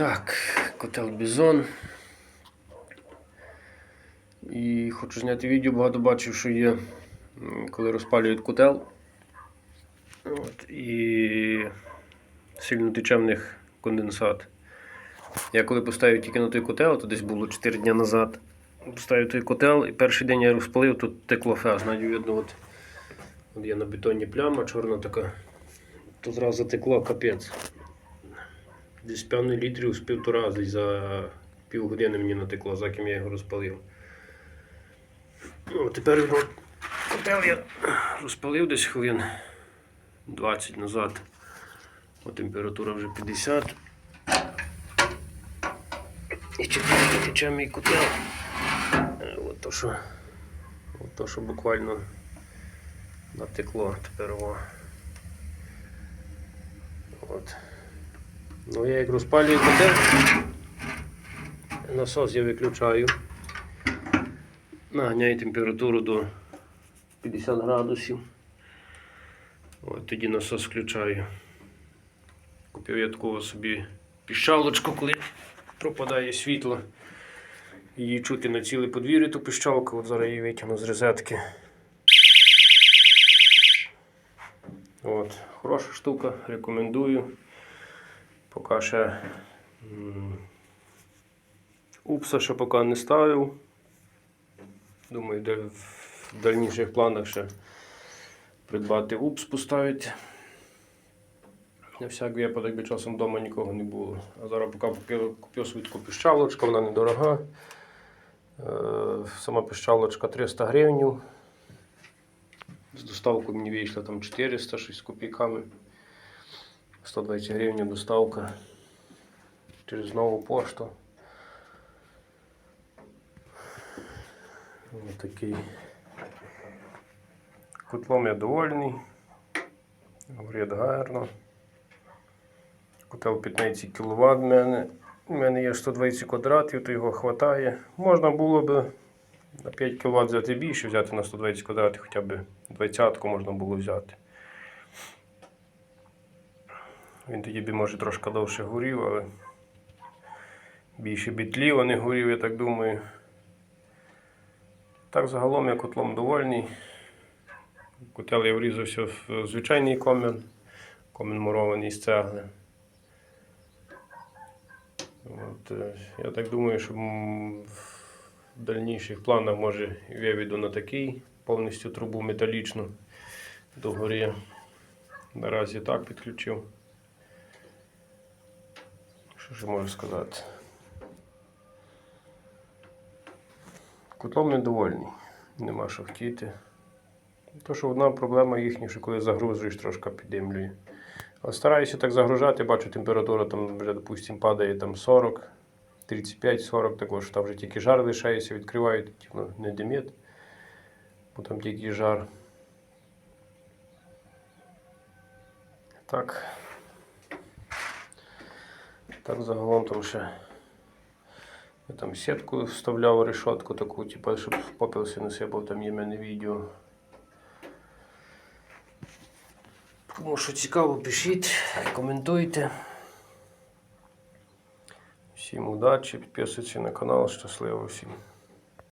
Так, котел Бізон. І хочу зняти відео, багато бачив, що є, коли розпалюють котел. От, і сильно тече в них конденсат. Я коли поставив тільки на той котел, то десь було 4 дні назад. Поставив той котел, і перший день я розпалив, тут текло фез. Навіть видно, от, от є на бетоні пляма чорна така. То зразу затекло капець. Десь певний літрів з півтора десь за півгодини мені натекло, за ким я його розпалив. Ну, тепер його котел я розпалив десь хвилин 20 назад. О, температура вже 50. І чекає, тече мій котел. Е, От то, що, от то, що буквально натекло тепер. О. От. Ну, я як розпалюю котел, насос я виключаю. Наганяю температуру до 50 градусів. От тоді насос включаю. Купив я такого собі піщалочку, коли пропадає світло. Її чути на ціле подвір'я ту піщалку, от зараз її витягну з розетки. От, хороша штука, рекомендую. Поки ще упса ще поки не ставив. Думаю, де в дальніших планах ще придбати упс поставити. На всяк випадок, би часом вдома нікого не було. А зараз поки купив, купив собі таку піщалочку, вона недорога. Е, Сама піщалочка 300 гривень. З доставкою мені вийшло там 400 щось з копійками. 120 гривень доставка через нову пошту. Ось такий. Котлом я довольний. Горить гарно. Котел 15 кВт в мене. У мене є 120 квадратів, то його вистачає. Можна було б на 5 кВт взяти більше, взяти на 120 квадратів, хоча б 20 можна було взяти. Він тоді би може трошки довше горів, але більше бітлів, а не горів, я так думаю. Так, загалом я котлом довольний. Котел я врізався в звичайний комін, комін мурований з цегли. От, е, я так думаю, що в дальніших планах може виведу на такий повністю трубу металічну догорі. Наразі так підключив. Що ж можу сказати? Котлом недовольний, нема що хотіти. То, що одна проблема їхня, що коли загрузуєш, трошки піддимлює. Але стараюся так загружати, бачу, температура там вже, допустим, падає там 40, 35-40, також там вже тільки жар лишається, відкривають, типу, не димить, бо там тільки жар. Так. Так, загалом там ще. Я там сітку вставляв решетку таку, типу, щоб попіл си не сипав, там є в мене відео. Кому що цікаво, пишіть, коментуйте. Всім удачі, підписуйтесь на канал, щасливо всім.